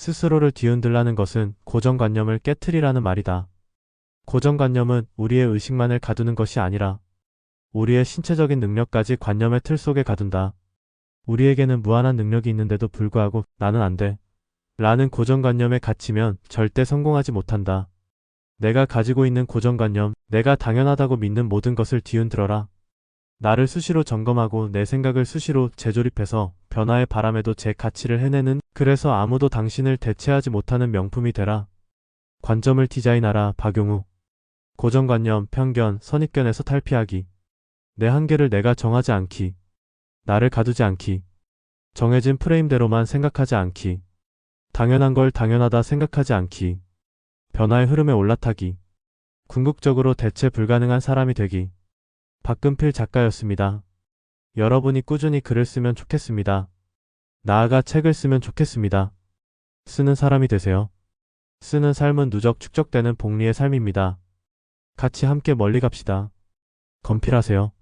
스스로를 뒤흔들라는 것은 고정관념을 깨트리라는 말이다. 고정관념은 우리의 의식만을 가두는 것이 아니라 우리의 신체적인 능력까지 관념의 틀 속에 가둔다. 우리에게는 무한한 능력이 있는데도 불구하고 나는 안 돼. 라는 고정관념에 갇히면 절대 성공하지 못한다. 내가 가지고 있는 고정관념, 내가 당연하다고 믿는 모든 것을 뒤흔들어라. 나를 수시로 점검하고 내 생각을 수시로 재조립해서 변화의 바람에도 제 가치를 해내는 그래서 아무도 당신을 대체하지 못하는 명품이 되라. 관점을 디자인하라 박용우. 고정관념, 편견, 선입견에서 탈피하기. 내 한계를 내가 정하지 않기. 나를 가두지 않기. 정해진 프레임대로만 생각하지 않기. 당연한 걸 당연하다 생각하지 않기. 변화의 흐름에 올라타기. 궁극적으로 대체 불가능한 사람이 되기. 박근필 작가였습니다. 여러분이 꾸준히 글을 쓰면 좋겠습니다. 나아가 책을 쓰면 좋겠습니다. 쓰는 사람이 되세요. 쓰는 삶은 누적 축적되는 복리의 삶입니다. 같이 함께 멀리 갑시다. 건필하세요.